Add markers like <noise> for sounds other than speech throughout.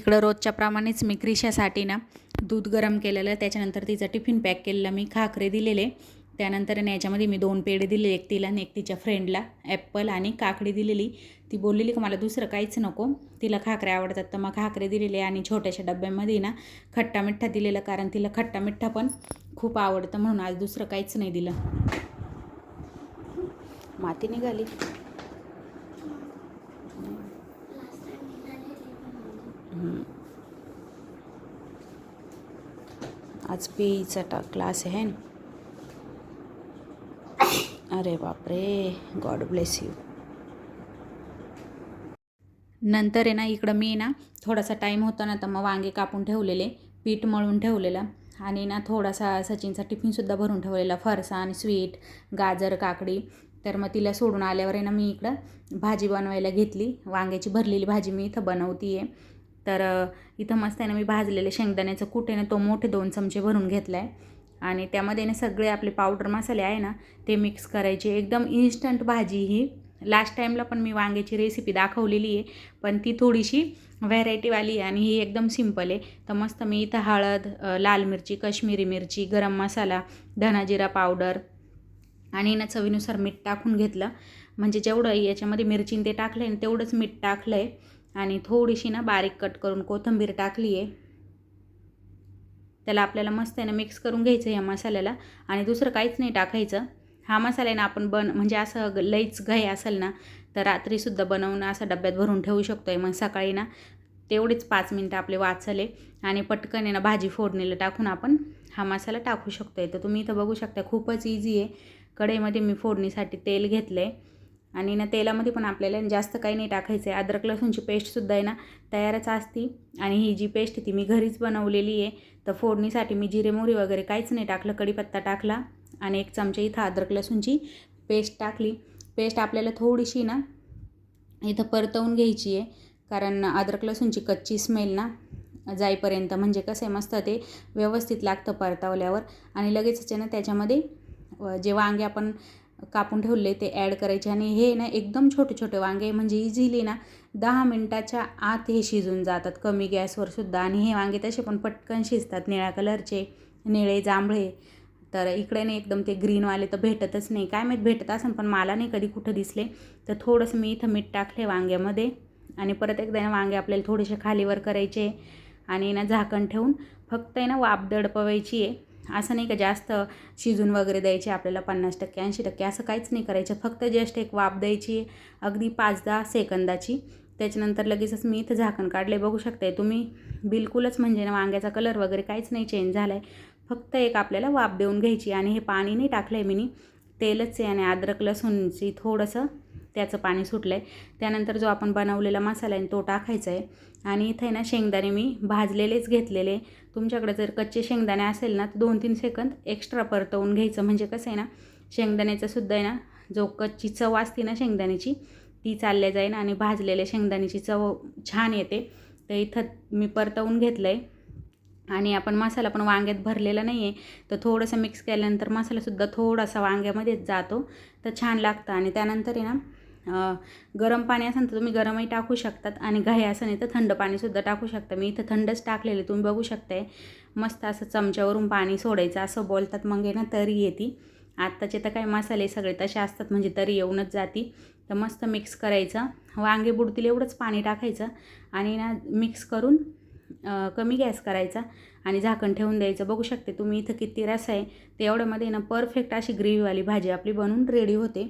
इकडं रोजच्या प्रमाणेच मी क्रिशासाठी ना दूध गरम केलेलं त्याच्यानंतर तिचा टिफिन पॅक केलेला मी खाकरे दिलेले. त्यानंतर याच्यामध्ये मी दोन पेढे दिले एक तिला आणि एक तिच्या फ्रेंडला ॲप्पल आणि काकडी दिलेली. ती बोललेली की मला दुसरं काहीच नको. तिला खाकरे आवडतात तर मग खाकरे दिलेले आणि छोट्याशा डब्यामध्ये ना खट्टा मिठ्ठा दिलेला कारण तिला खट्टा मिठ्ठा पण खूप आवडतं म्हणून आज दुसरं काहीच नाही दिलं. माती निघाली. आज पीचा टा क्लास आहे ना? अरे बापरे गॉड ब्लेस यू नंतर आहे ना इकडं मी ना थोडासा टाईम होता ना तर मग वांगे कापून ठेवलेले पीठ मळून ठेवलेलं आणि ना थोडासा सचिनचा टिफिनसुद्धा भरून ठेवलेला फरसाण स्वीट गाजर काकडी. तर मग तिला सोडून आल्यावर आहे ना मी इकडं भाजी बनवायला घेतली. वांग्याची भरलेली भाजी मी इथं बनवती आहे तर इथं मस्त आहे ना मी भाजलेले शेंगदाण्याचं कूट आहे ना तो मोठे दोन चमचे भरून घेतला आहे आणि त्यामध्ये ना सगळे आपले पावडर मसाले आहे ना ते मिक्स करायचे. एकदम इन्स्टंट भाजी ही. लास्ट टाईमला पण मी वांग्याची रेसिपी दाखवलेली आहे पण ती थोडीशी व्हरायटीवाली आहे आणि ही एकदम सिंपल आहे. तर मस्त मी इथं हळद लाल मिरची कश्मीरी मिरची गरम मसाला धनाजिरा पावडर आणि ना चवीनुसार मीठ टाकून घेतलं. म्हणजे जेवढं याच्यामध्ये मिरचीन ते टाकलं आहे तेवढंच मीठ टाकलं आहे आणि थोडीशी ना बारीक कट करून कोथिंबीर टाकली आहे. त्याला आपल्याला मस्त आहे ना मिक्स करून घ्यायचं या मसाल्याला. आणि दुसरं काहीच नाही टाकायचं. हा मसाला ना आपण बन म्हणजे असं लईच घाई असेल ना तर रात्रीसुद्धा बनवून असं डब्यात भरून ठेवू शकतो आहे मग सकाळी ना तेवढेच पाच मिनटं आपले वाचले आणि पटकन आहे ना भाजी फोडणीला टाकून आपण हा मसाला टाकू शकतो आहे तर तुम्ही इथं बघू शकता खूपच इझी आहे. कढईमध्ये मी फोडणीसाठी तेल घेतलं आहे आणि ना तेलामध्ये पण आपल्याला जास्त काही नाही टाकायचं आहे अद्रक लसूणची पेस्टसुद्धा आहे ना तयारच असती. आणि ही जी पेस्ट ती मी घरीच बनवलेली आहे. तर फोडणीसाठी मी जिरे मोहरी वगैरे काहीच नाही टाकलं कढीपत्ता टाकला आणि एक चमचा इथं अद्रक लसूणची पेस्ट टाकली. पेस्ट आपल्याला थोडीशी ना इथं परतवून घ्यायची आहे. कारण अद्रक लसूणची कच्ची स्मेल ना जाईपर्यंत म्हणजे कसं आहे मस्त ते व्यवस्थित लागतं परतवल्यावर. आणि लगेचच आहे ना त्याच्यामध्ये जे वांगे आपण कापून ठेवले ते ॲड करायचे. आणि हे ना एकदम छोटे छोटे वांगे म्हणजे इझिली ना दहा मिनटाच्या आत हे शिजून जातात. कमी गॅसवर सुद्धा. आणि हे वांगे तसे पण पटकन शिजतात. निळ्या कलरचे निळे जांभळे. तर इकडे नाही एकदम ते ग्रीनवाले तर भेटतच नाही. काय माहीत भेटत असं पण मला नाही कधी कुठं दिसले. तर थोडंसं मी इथं मीठ टाकले वांग्यामध्ये. आणि परत एकदा ना वांगे आपल्याला थोडेसे खालीवर करायचे. आणि ना झाकण ठेवून. फक्त आहे ना वाफ दडपवायची आहे. असं नाही का जास्त शिजून वगैरे द्यायचे आपल्याला पन्नास टक्के ऐंशी टक्के असं काहीच नाही करायचं. फक्त जस्ट एक वाफ द्यायची अगदी पाच दहा सेकंदाची. त्याच्यानंतर लगेचच मी इथं झाकण काढले बघू शकते तुम्ही बिलकुलच म्हणजे ना वांग्याचा कलर वगैरे काहीच नाही चेंज झाला आहे फक्त एक आपल्याला वाफ देऊन घ्यायची आणि हे पाणी नाही टाकलं आहे मी तेलच आहे आणि अद्रक लसूणची थोडंसं त्याचं पाणी सुटलं आहे त्यानंतर जो आपण बनवलेला मसाला आहे तो टाकायचा आहे. आणि इथे आहे ना शेंगदाणे मी भाजलेलेच घेतलेले. तुमच्याकडे जर कच्चे शेंगदाणे असेल ना तर दोन तीन सेकंद एक्स्ट्रा परतवून घ्यायचं. म्हणजे कसं आहे ना शेंगदाण्याचं सुद्धा आहे ना जो कच्ची चव असते ना शेंगदाण्याची ती चालल्या जाईल आणि भाजलेल्या शेंगदाण्याची चव छान येते. तर इथं मी परतवून घेतलं आहे आणि आपण मसाला पण वांग्यात भरलेला नाही आहे तर थोडंसं मिक्स केल्यानंतर मसालासुद्धा थोडासा वांग्यामध्येच जातो. तर छान लागतं. आणि त्यानंतर आहे ना गरम पाणी असेल तर तुम्ही गरमही टाकू शकतात आणि घाई असं नाही तर थंड पाणीसुद्धा टाकू शकता. मी इथं थंडच टाकलेले तुम्ही बघू शकताय मस्त असं चमच्यावरून पाणी सोडायचं असं बोलतात. मग आहे ना तरी येते. आत्ताचे तर काय मसाले सगळे तसे असतात म्हणजे तरी येऊनच जाती. तर मस्त मिक्स करायचं. वांगे बुडतील एवढंच पाणी टाकायचं आणि ना मिक्स करून कमी गॅस करायचा आणि झाकण ठेवून द्यायचं. बघू शकते तुम्ही इथं किती रस आहे. ते एवढ्यामध्ये ना परफेक्ट अशी ग्रेव्हीवाली भाजी आपली बनवून रेडी होते.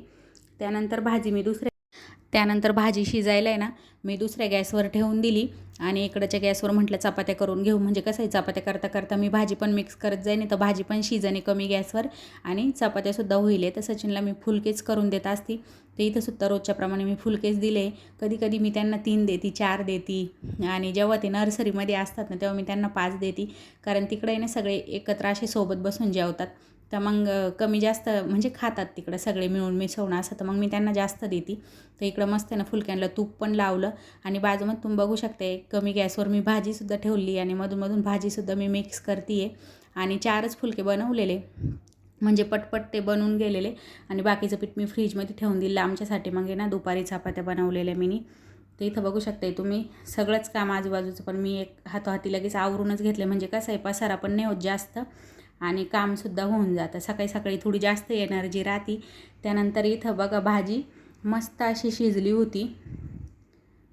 त्यानंतर भाजी मी दुसऱ्या त्यानंतर भाजी शिजायला आहे ना मी दुसऱ्या गॅसवर ठेवून दिली आणि इकडच्या गॅसवर म्हटलं चपात्या करून घेऊ. म्हणजे कसं आहे चपात्या करता करता मी भाजी पण मिक्स करत जाईन तर भाजी पण शिजणे कमी गॅसवर आणि चपात्यासुद्धा होईल. तर सचिनला मी फुलकेच करून देत असती. तर इथं सुद्धा रोजच्याप्रमाणे मी फुलकेच दिले. कधी कधी मी त्यांना तीन देती चार देती. आणि जेव्हा ते नर्सरीमध्ये असतात ना तेव्हा मी त्यांना पाच देती. कारण तिकडे ना सगळे एकत्र असे सोबत बसून जेवतात. तर मग कमी जास्त म्हणजे खातात तिकडं सगळे मिळून मिसळून असं. तर मग मी त्यांना जास्त देते. तर इकडं मस्त आहे ना फुलक्यांना तूप पण लावलं. आणि बाजूमध्ये तुम्ही बघू शकते कमी गॅसवर मी भाजीसुद्धा ठेवली. आणि मधूनमधून भाजीसुद्धा मी मिक्स करते आहे आणि चारच फुलके बनवलेले. म्हणजे पटपट ते बनून गेलेले. आणि बाकीचं पीठ मी फ्रीजमध्ये ठेवून दिलं आमच्यासाठी मग ना दुपारी चपात्या बनवलेल्या मीनी. तर इथं बघू शकताय तुम्ही सगळंच काम आजूबाजूचं. पण मी एक हातोहाती लगेच आवरूनच घेतलं म्हणजे कसं आहे पसारा पण नाही होत जास्त आणि कामसुद्धा होऊन जातं. सकाळी सकाळी थोडी जास्त एनर्जी राहती. त्यानंतर इथं बघा भाजी मस्त अशी शिजली होती.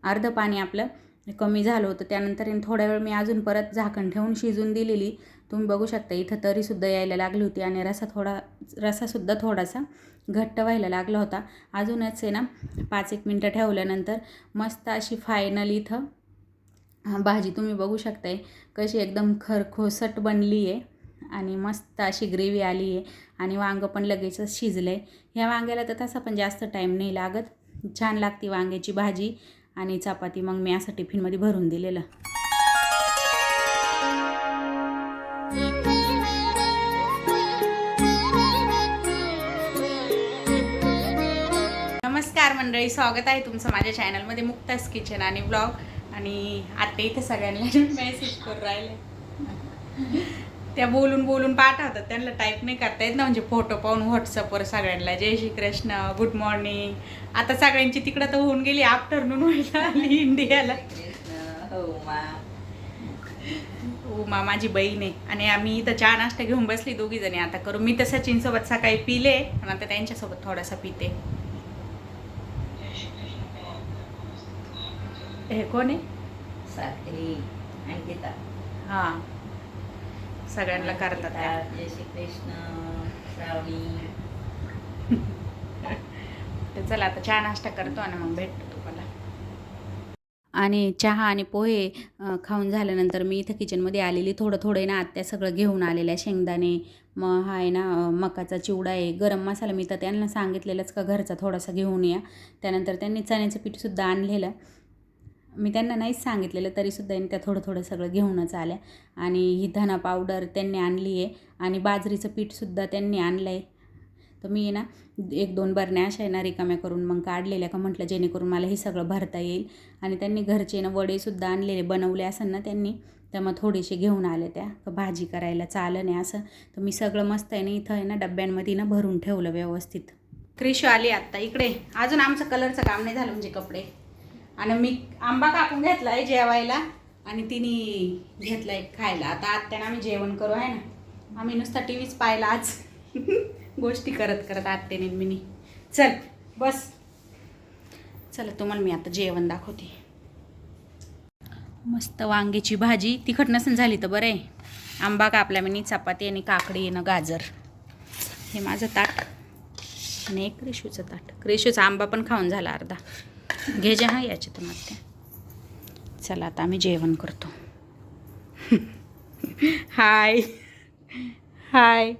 अर्धं पाणी आपलं. कमी झालं होतं. त्यानंतर इन थोड्या वेळ मी अजून परत झाकण ठेवून शिजून दिलेली. तुम्ही बघू शकता इथं तरीसुद्धा यायला लागली होती आणि रसा थोडा रसासुद्धा थोडासा घट्ट व्हायला लागला होता. अजूनच आहे ना पाच एक मिनटं ठेवल्यानंतर मस्त अशी फायनल इथं भाजी तुम्ही बघू शकताय कशी एकदम खरखोसट बनली आहे आणि मस्त अशी ग्रेव्ही आली आहे आणि वांगं पण लगेचच शिजलं आहे ह्या वांग्याला तर तसा पण जास्त टाईम नाही लागत. छान लागते वांग्याची भाजी. आणि चपाती मग मी असं टिफिनमध्ये भरून दिलेलं. नमस्कार मंडळी स्वागत आहे तुमचं माझ्या चॅनलमध्ये मुक्तास किचन आणि ब्लॉग आणि आता इथे सगळ्यांना मेसेज करून राहिले. त्या बोलून बोलून पाठवतात. त्यांना टाईप नाही करता येत ना म्हणजे फोटो पाहून व्हॉट्सअपवर सगळ्यांना जय श्री कृष्ण गुड मॉर्निंग आता सगळ्यांची तिकडं तर होऊन गेली आफ्टरनून व्हायला आली इंडियाला. उमा माझी बहीण आहे. आणि आम्ही इथं चहा नाश्ता घेऊन बसली दोघी जणी. आता करू मी तर सचिनसोबत सकाळी पिले आणि आता त्यांच्यासोबत थोडासा पिते. हे कोण आहे? साखरी. अंकिता. हां. सगळ्यांना करतात त्या. जय श्री कृष्ण श्रावणी. तर चला आता चहा नाश्ता करतो आणि मग भेटतो तुम्हाला. आणि चहा आणि पोहे अ, खाऊन झाल्यानंतर मी इथं किचनमध्ये आलेली. थोडं थोडं आहे ना आत्या सगळं घेऊन आलेल्या शेंगदाणे. मग हा आहे ना अ, मकाचा चिवडा आहे. गरम मसाला मी तर त्यांना सांगितलेलंच का घरचा थोडासा घेऊन या. त्यानंतर त्यांनी चण्याचं पीठसुद्धा आणलेलं. मी त्यांना नाहीच सांगितलेलं तरीसुद्धा यांनी त्या थोडं थोडं सगळं घेऊनच आल्या. आणि ही धना पावडर त्यांनी आणली आहे आणि बाजरीचं पीठसुद्धा त्यांनी आणलं आहे. तर मी ना एक दोन बरण्या अशा आहे ना रिकाम्या करून मग काढलेल्या. का म्हटलं जेणेकरून मला हे सगळं भरता येईल. आणि त्यांनी घरचे ना वडेसुद्धा आणलेले बनवले असेल ना त्यांनी तर मग थोडेसे घेऊन आले त्या. का भाजी करायला चालं नाही असं. तर मी सगळं मस्त आहे ना इथं आहे ना डब्यांमध्ये ना भरून ठेवलं व्यवस्थित. क्रिशो आली आत्ता इकडे. अजून आमचं कलरचं काम नाही झालं म्हणजे कपडे. आणि मी आंबा कापून घेतला आहे जेवायला आणि तिने घेतला आहे खायला. आता आत्यानं आम्ही जेवण करू आहे ना? आम्ही नुसता टी व्हीच पाहिला आज. <laughs> गोष्टी करत करत आत्याने मी चल बस. चला तुम्हाला मी आता जेवण दाखवते. मस्त वांग्याची भाजी. तिखट नसेल झाली तर बरं आहे. आंबा कापला मी चपाती आणि काकडी येणं गाजर. हे माझं ताट आणि एक रेशूचं ताट. क्रिशूचा आंबा पण खाऊन झाला अर्धा. घे जे हा याच्यातून आता चला आता आम्ही जेवण करतो. हाय. हाय.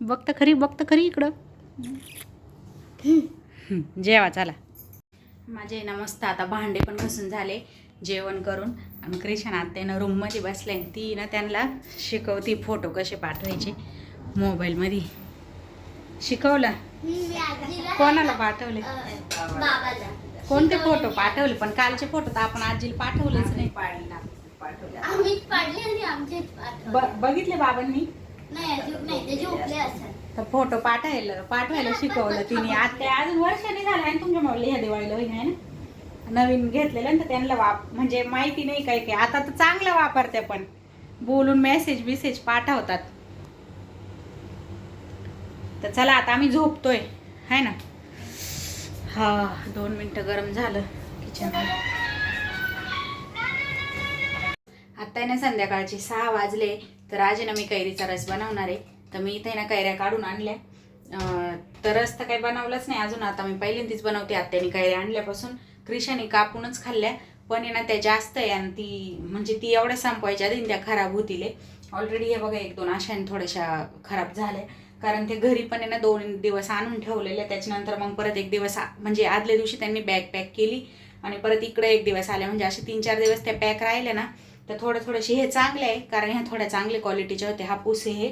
बघता खरी बघता खरी इकडं. जेवा चला. माझे ना मस्त आता भांडे पण घसून झाले जेवण करून. आणि क्रिशन आत्यानं रूममध्ये बसले ती ना त्यांना शिकवती फोटो कसे पाठवायचे मोबाईलमध्ये शिकवलं? कोणाला पाठवले? कोणते फोटो पाठवले? पण कालचे फोटो तर आपण आजीला पाठवलेच नाही. पाडला पाठवल्या आम्हीच पाडले आणि आमचेच पाठवले. ब- बघितले बाबांनी? नाही अजून नाही ते झोपले असेल तर फोटो पाठवायला पाठवायला शिकवलं तिने. आज ते अजून वर्षाने झालं आहे ना तुमच्या मोबाईल ह्या दिवाळीला होईन आहे ना? नवीन घेतलेलं ना तर त्यांना वाप म्हणजे माहिती नाही काय काय. आता तर चांगलं वापरते पण. बोलून मेसेज बिसेज पाठवतात. तर चला आता आम्ही झोपतोय. है ना? हा दोन मिनटं गरम झालं किचन आत्ता ना संध्याकाळचे सहा वाजले तर आज ना मी कैरीचा रस बनवणार आहे. तर मी इथे ना कैऱ्या काढून आणल्या. तर रस तर काही बनवलंच नाही अजून आता मी पहिल्यांदीच बनवते. आत्याने कैऱ्या आणल्यापासून क्रिशाने कापूनच खाल्ल्या. पण ना त्या जास्त आहे आणि ती म्हणजे ती एवढ्या संपवायच्या आधी त्या खराब होतील ऑलरेडी हे बघा एक दोन अशाने थोड्याशा खराब झाल्या. कारण ते घरी पण आहे ना दोन दिवस आणून ठेवलेले. त्याच्यानंतर मग परत एक दिवस आ- म्हणजे आदल्या दिवशी त्यांनी बॅग पॅक केली आणि परत इकडे एक दिवस आले. म्हणजे असे तीन चार दिवस त्या पॅक राहिले ना तर थोडं थोडंशी हे चांगले आहे. कारण ह्या थोड्या चांगल्या क्वालिटीचे होते. हापूस हे.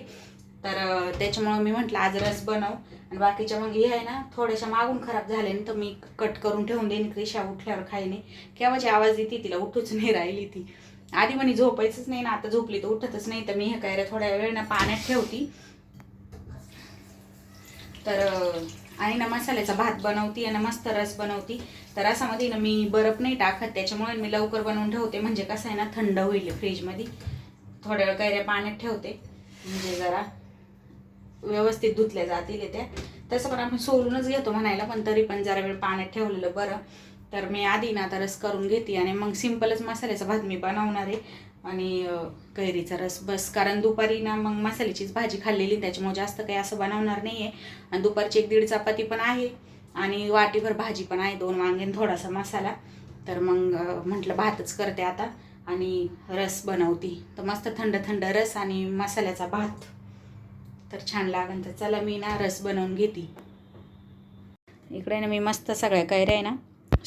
तर त्याच्यामुळं मी म्हटलं आज रस बनव. आणि बाकीच्या मग हे आहे ना थोड्याशा मागून खराब झाले ना तर मी कट करून ठेवून देईन. क्रिशा उठल्यावर खाईने. केव्हाची आवाज देते तिला? उठूच नाही राहिली ती. आधी म्हणे झोपायचंच नाही ना आता झोपली तर उठतच नाही. तर मी हे काय थोड्या वेळ ना पाण्यात ठेवती. तर आणि ना मसाल्याचा भात बनवती आणि मस्त रस बनवती. तर रसामध्ये ना मी बर्फ नाही टाकत त्याच्यामुळे मी लवकर बनवून ठेवते. म्हणजे कसं आहे ना थंड होईल फ्रीजमध्ये. थोड्या वेळ कैऱ्या पाण्यात ठेवते. म्हणजे जरा व्यवस्थित धुतल्या जातील त्या. तसं पण आपण सोलूनच घेतो म्हणायला पण तरी पण जरा वेळ पाण्यात ठेवलेलं बरं. तर मी आधी ना आता रस करून घेते आणि मग सिम्पलच मसाल्याचा भात मी बनवणार आहे. आणि कैरीचा रस बस. कारण दुपारी ना मग मसाल्याचीच भाजी खाल्लेली त्याच्यामुळे जास्त काही असं बनवणार नाही आहे आणि दुपारची एक दीड चपाती पण आहे आणि वाटीभर भाजी पण आहे दोन वांगेन थोडासा मसाला. तर मग म्हटलं भातच करते आता आणि रस बनवती. तर मस्त थंड थंड रस आणि मसाल्याचा भात. तर छान लागन तर चला मी ना रस बनवून घेते. इकडे ना मी मस्त सगळ्या कैऱ्या आहे ना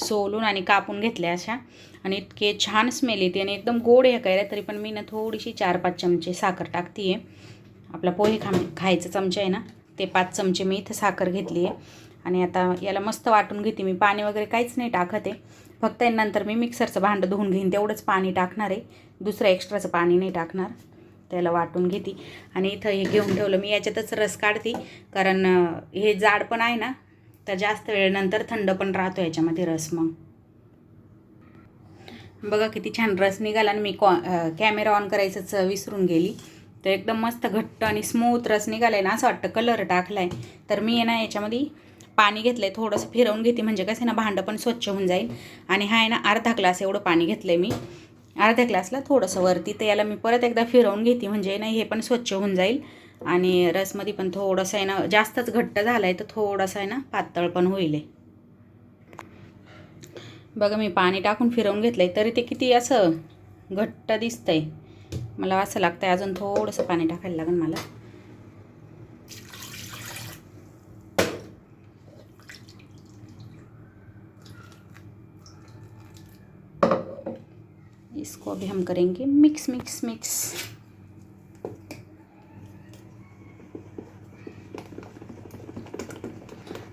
सोलून आणि कापून घेतल्या अशा. आणि इतके छान स्मेल येते आणि एकदम गोड आहे कैऱ्या तरी पण मी ना थोडीशी चार पाच चमचे साखर टाकते आहे आपला पोहे खा खायचं चमचा आहे ना ते पाच चमचे मी इथं साखर घेतली आहे आणि आता याला मस्त वाटून घेते मी. पाणी वगैरे काहीच नाही टाकत आहे. फक्त नंतर मी मिक्सरचं भांडं धुवून घेईन. तेवढंच पाणी टाकणार आहे. दुसरं एक्स्ट्राचं पाणी नाही टाकणार. त्याला वाटून घेते. आणि इथं हे घेऊन ठेवलं. मी याच्यातच रस काढते. कारण हे जाड पण आहे ना तर जास्त वेळेनंतर थंड पण राहतो याच्यामध्ये रस मग. बघा किती छान रस निघाला आणि मी कॉ कॅमेरा ऑन करायचंच विसरून गेली. तर एकदम मस्त घट्ट आणि स्मूथ रस निघाला आहे ना असं वाटतं कलर टाकला आहे तर मी आहे ना याच्यामध्ये पाणी घेतलं आहे थोडंसं फिरवून घेते. म्हणजे कसं आहे ना भांडं पण स्वच्छ होऊन जाईल. आणि हा आहे ना अर्धा ग्लास एवढं पाणी घेतलं आहे मी. अर्ध्या ग्लासला थोडंसं वरती तर याला मी परत एकदा फिरवून घेते. म्हणजे ना हे पण स्वच्छ होऊन जाईल. आणि रसमध्ये पण थोडंसं आहे ना जास्तच घट्ट झालं आहे तर थोडंसं आहे ना पातळ पण होईल बघा मी पाणी टाकून फिरवून घेतलं आहे तरी ते किती असं घट्ट दिसतंय. मला असं लागतं आहे अजून थोडंसं पाणी टाकायला लागेल मला. इसको अभी हम करेंगे मिक्स मिक्स मिक्स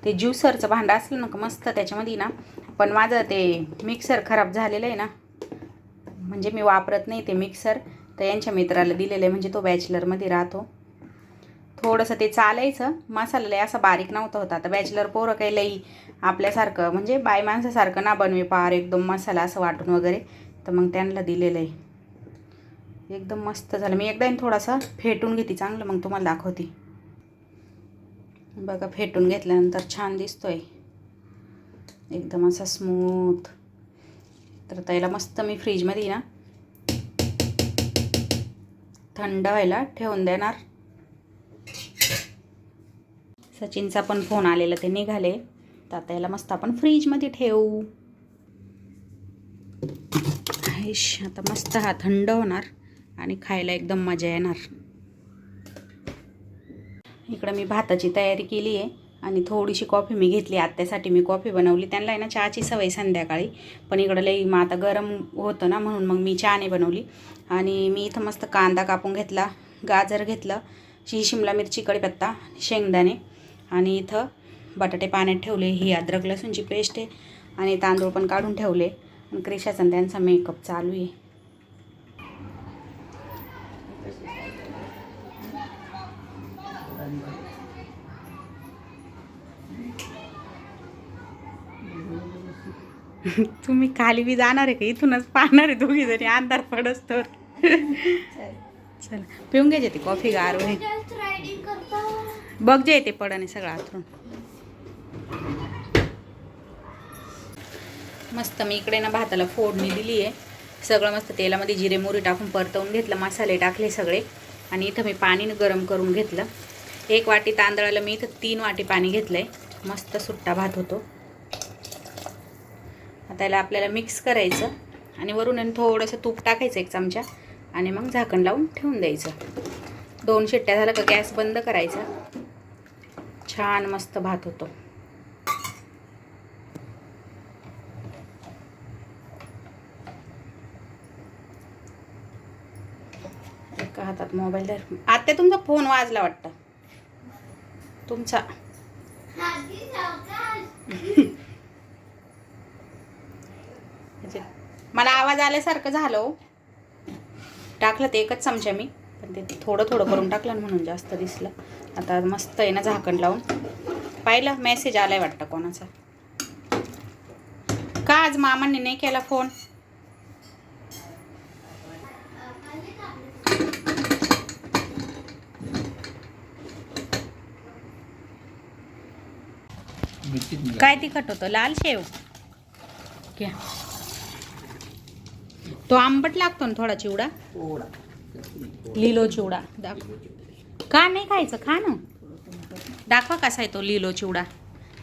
ते ज्युसरचं भांडं असलं ना का मस्त त्याच्यामध्ये ना पण माझं ते मिक्सर खराब झालेलं आहे ना म्हणजे मी वापरत नाही ते मिक्सर तर यांच्या मित्राला दिलेलं आहे म्हणजे तो बॅचलरमध्ये राहतो. थोडंसं ते चालायचं मसाला लय असा बारीक नव्हता होता आता बॅचलर पोरं काही लई आपल्यासारखं म्हणजे बाय माणसासारखं ना बनवे पार एकदम मसाला असं वाटून वगैरे तर मग त्यांना दिलेलं आहे. एकदम मस्त झालं. मी एकदा थोडासा फेटून घेते चांगलं मग तुम्हाला दाखवते. बघा फेटून घेतल्यानंतर छान दिसतोय. एकदम असा स्मूथ तर त्याला मस्त मी फ्रीजमध्ये ना थंड व्हायला ठेवून देणार. सचिनचा पण फोन आलेला ते निघाले. तर आता याला मस्त आपण फ्रीजमध्ये ठेवू. आता मस्त हा थंड होणार आणि खायला एकदम मजा येणार. इकडं मी भाताची तयारी केली आहे आणि थोडीशी कॉफी मी घेतली आत्यासाठी मी कॉफी बनवली. त्यांना आहे ना चहाची सवय संध्याकाळी. पण इकडं लई मग आता गरम होतं ना म्हणून मग मी चहा नाही बनवली. आणि मी इथं मस्त कांदा कापून घेतला गाजर घेतलं ही शिमला मिरची कढीपत्ता शेंगदाणे आणि इथं बटाटे पाण्यात ठेवले. ही अद्रक लसूणची पेस्ट आहे आणि तांदूळ पण काढून ठेवले. आणि क्रिशाचा त्यांचा मेकअप चालू आहे. <laughs> तुम्ही खाली बी जाणार आहे का? इथूनच पाहणार आहे दोघी जणी. अंधार पडस तर. चला पिऊन घ्यायचे ती कॉफी गार बघ जे येते पडणे सगळं आतरून. मस्त मी इकडे ना भाताला फोडणी दिली आहे. सगळं मस्त तेलामध्ये जिरे मोरी टाकून परतवून घेतलं मसाले टाकले सगळे. आणि इथं मी पाणी गरम करून घेतलं. एक वाटी तांदळाला मी इथं तीन वाटी पाणी घेतलं आहे मस्त सुट्टा भात होतो. आता याला आपल्याला मिक्स करायचं. आणि वरून ना थोडंसं तूप टाकायचं एक चमचा. आणि मग झाकण लावून ठेवून द्यायचं. दोन शिट्ट्या झालं का गॅस बंद करायचा. छान मस्त भात होतो. एका हातात मोबाईल धर. आत्या तुमचा फोन वाजला वाटतं. तुमचा. <laughs> म्हणजे मला आवाज आल्यासारखं झालं हो. टाकलं ते एकच चमचा मी पण ते थोडं थोडं करून टाकलं ना म्हणून जास्त दिसलं. आता मस्त आहे ना झाकण लावून. पाहिलं मेसेज आलाय वाटतं कोणाचा. का आज मामांनी नाही केला फोन काय तिखट होतं? लाल शेव? घ्या. तो आंबट लागतो ना थोडा चिवडा? लिलो चिवडा. दाख. का नाही खायचं? खा ना. दाखवा कसा आहे तो लिलो चिवडा.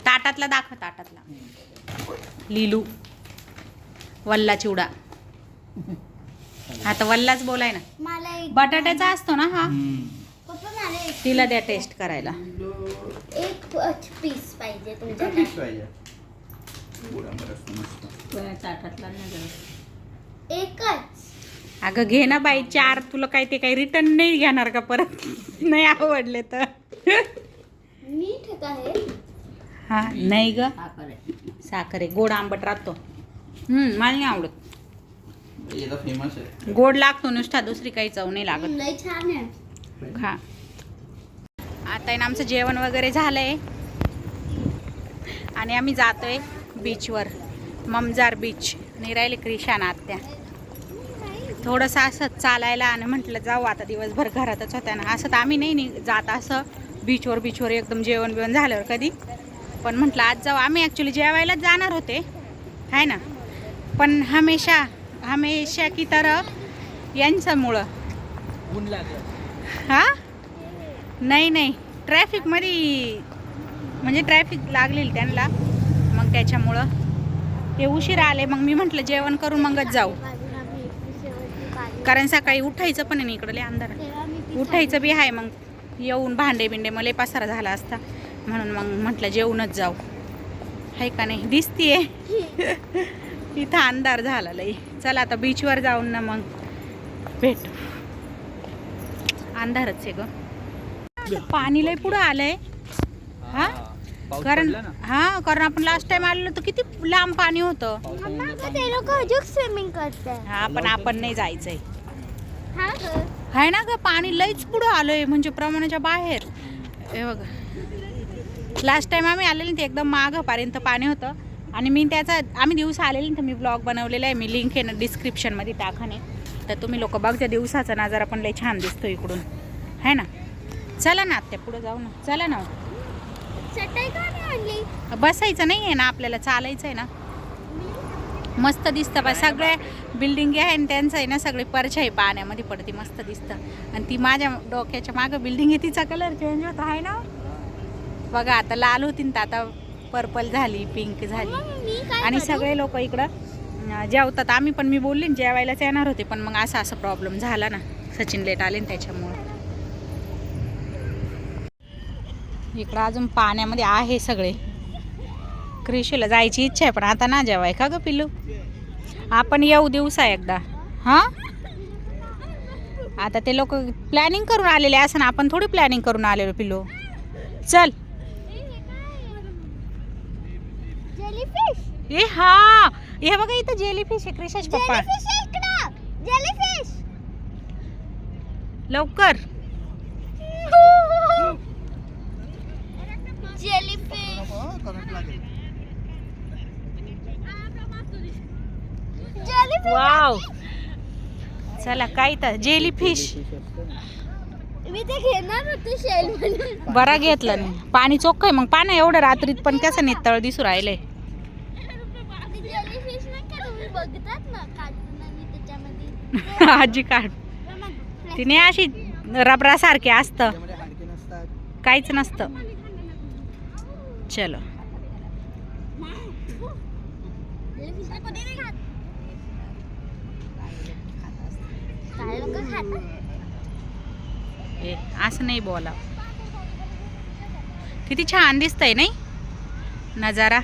ताटातला दाखवा ताटातला. लिलू. वल्ला चिवडा. आता वल्लाच बोलाय ना. बटाट्याचा असतो ना हा. तिला द्या टेस्ट करायला. एक पीस पाहिजे तुझ्या ताटातला. एकच. अगं घे ना बाई चार. तुला काय ते काही रिटर्न नाही घेणार का परत? नाही आवडले तर. मीठ आहे हा? नाही ग. साखर आहे. साखर आहे. गोड आंबट राहतो. हम्म मला नाही आवडत. याचा फेमस आहे. गोड लागतो नुसता दुसरी काही चव नाही लागत. लय छान आहे. खा. आता आहे ना आमचं जेवण वगैरे झालंय. आणि आम्ही जातोय बीचवर ममजार बीच आणि राहिले क्रिशाना आत्या. थोडंसं असं चालायला आणि म्हटलं जाऊ आता दिवसभर घरातच होत्या ना. असं तर आम्ही नाही जात असं. बीचवर बीचवर एकदम जेवण बिवण झाल्यावर कधी. पण म्हटलं आज जाऊ. आम्ही ॲक्च्युली जेवायलाच जाणार होते. आहे ना? पण हमेशा हमेशा की तर यांच्यामुळं. हा? नाही नाही. ट्रॅफिकमध्ये म्हणजे ट्रॅफिक लागलेली त्यांना. मग त्याच्यामुळं. ते उशीर आले मग मी म्हटलं जेवण करून मगच जाऊ. कारण सकाळी उठायचं पण आहे ना इकडं लय अंधार आहे. उठायचं बी आहे मग. येऊन भांडे बिंडे मला पसारा झाला असता. म्हणून मग म्हटलं जेवूनच जाऊ. आहे का नाही? दिसतीये. <laughs> इथं अंधार झाला लई चला आता बीचवर जाऊन ना मग भेट. अंधारच आहे ग. पाणी लय पुढं आलंय. हा कारण हा कारण आपण लास्ट टाइम आलेलो तर किती लांब पाणी होतं. ते लोक अजून स्विमिंग करतात. हा पण आपण नाही जायचंय. आहे ना ग पाणी लईच पुढं आलंय म्हणजे प्रमाणाच्या बाहेर. हे बघा. लास्ट टाइम आम्ही आलेले ते एकदम मागपर्यंत पाणी होतं. आणि मी त्याचा आम्ही दिवस आलेले ना तर मी ब्लॉग बनवलेला आहे. मी लिंक आहे ना डिस्क्रिप्शनमध्ये टाकाने तर तुम्ही लोक बघत्या दिवसाचा नजारा पण लई छान दिसतो इकडून. है ना? चला ना आत्या पुढं जाऊ ना. चला ना. का बसायचं नाही आहे ना आपल्याला चालायचं आहे ना. मस्त दिसतं बा सगळ्या बिल्डिंग आहे आणि त्यांचं आहे ना सगळे परछाई पाण्यामध्ये पडते मस्त दिसतं. आणि ती माझ्या डोक्याच्या मागं बिल्डिंग आहे तिचा कलर चेंज होत आहे ना? बघा आता लाल होती ना आता पर्पल झाली पिंक झाली. आणि? सगळे लोक इकडं जेवतात. आम्ही पण मी बोलली ना जेवायलाच येणार होते पण मग असा असा प्रॉब्लेम झाला ना. सचिन लेट आले ना त्याच्यामुळं. इकडं अजून पाण्यामध्ये आहे सगळे. कृषीला जायची इच्छा आहे पण आता ना जेवाय का ग पिल्लू? आपण येऊ दिवसा एकदा. हां? आता ते लोक प्लॅनिंग करून आलेले असं ना आपण थोडी प्लॅनिंग करून आलेलो पिल्लू. चल. जेलीफिश ए हा. हे बघा इथं जेलीफिश आहे क्रिशाच पप्पा. जेलीफिश इकडं. जेलीफिश लवकर. जेलीफिश जेलीफिश वाव चला काय तर जेलीफिश मी ते घेणार होते शेल म्हणून बरा घेतलं. नाही पाणी चोख आहे मग पाणी एवढं रात्रीत पण कसं नितळ दिसू राहिलंय नाही का तुम्ही बघतात ना कार्टून आणि त्याच्यामध्ये? <laughs> आजी काढ. तिने अशी रबरासारखे असतं. त्यामध्ये हाडके नसतात काहीच नसतं. चलो. जेलीफिशला कोणी नाही खात? काय लोक खातात ए असं नाही बोला. किती छान दिसतंय नाही? नजारा.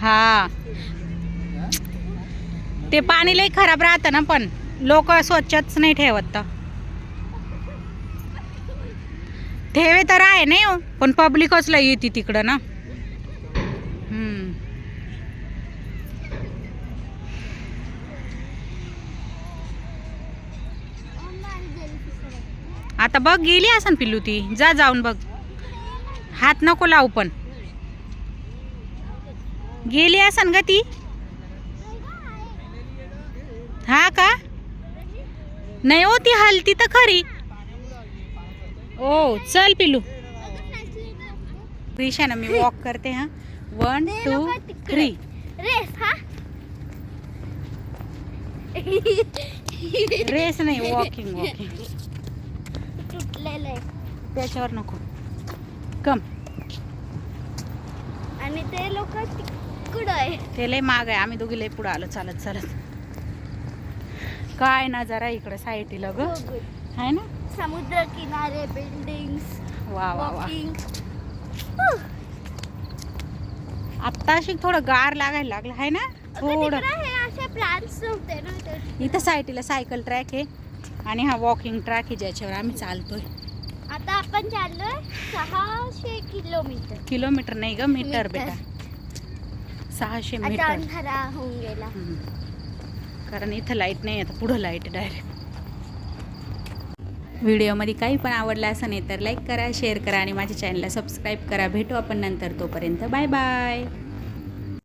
हा. ते पाणी लई खराब राहतं ना पण. लोक स्वच्छच नाही ठेवत तर. ठेवे तर आहे नाही हो. पण पब्लिकच लई येते तिकडं ना हम्म. अंबानी आता बघ गेली असन पिल्लू ती. जा जाऊन बघ. हात नको लावू पण. गेली असन ग ती. हा का? नाही हो ती हलती तर खरी. ओ चल पिल्लू. ना मी वॉक करते हा. One two. थ्री रेस हा. रेस नाही वॉकिंग वॉकिंग आहे त्याच्यावर नको. कम. आणि ते लोक तिकडं आहे. ते लय माग आहे. आम्ही दोघी लय पुढे आलो. चालत चालत. काय नजारा इकडे साईटीला ग. बघून. आहे ना? समुद्र किनारे बिल्डिंग्स वा वा वा. वॉकिंग आत्ता अशी थोडं गार लागायला लागलं. आहे ना? थोडं. हे असे प्लान्स नव्हते ना ते. इथं साईटीला सायकल ट्रॅक आहे. आणि हा वॉकिंग ट्रॅक आहे ज्याच्यावर आम्ही चालतोय. आता आपण चाललोय सहाशे किलोमीटर. किलोमीटर नाही ग मीटर. बेटा. सहाशे आता मीटर. अंधारा होऊन गेला. हम्म. कारण इथं लाइट नाही आता पुढं लाइट डायरेक्ट व्हिडिओमध्ये काही पण आवडलं असं नाही तर लाईक करा शेअर करा आणि माझ्या चॅनलला सबस्क्राईब करा. भेटू आपण नंतर तोपर्यंत. Bye bye